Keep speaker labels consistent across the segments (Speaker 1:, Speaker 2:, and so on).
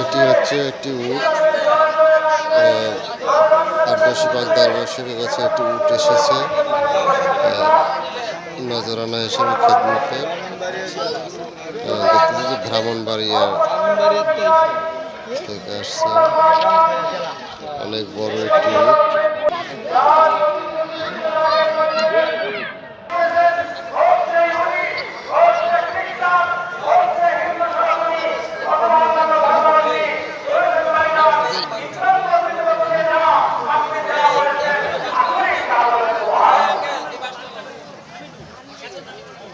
Speaker 1: এটি হচ্ছে একটি উট। আটদশী পাক বছরের কাছে একটি উট এসেছে। নজরানা হিসেবে খেদমতে দেখতেছি যে ব্রাহ্মণবাড়িয়া থেকে আসছে। অনেক বড় একটি উট।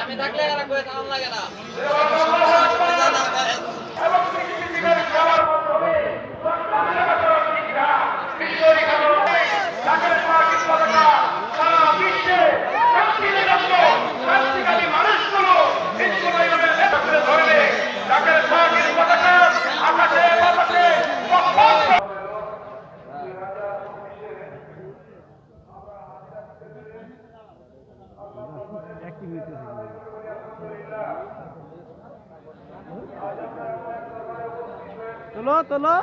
Speaker 2: আমি থাকলে লাগে কয়ে
Speaker 3: তোলো তোলো।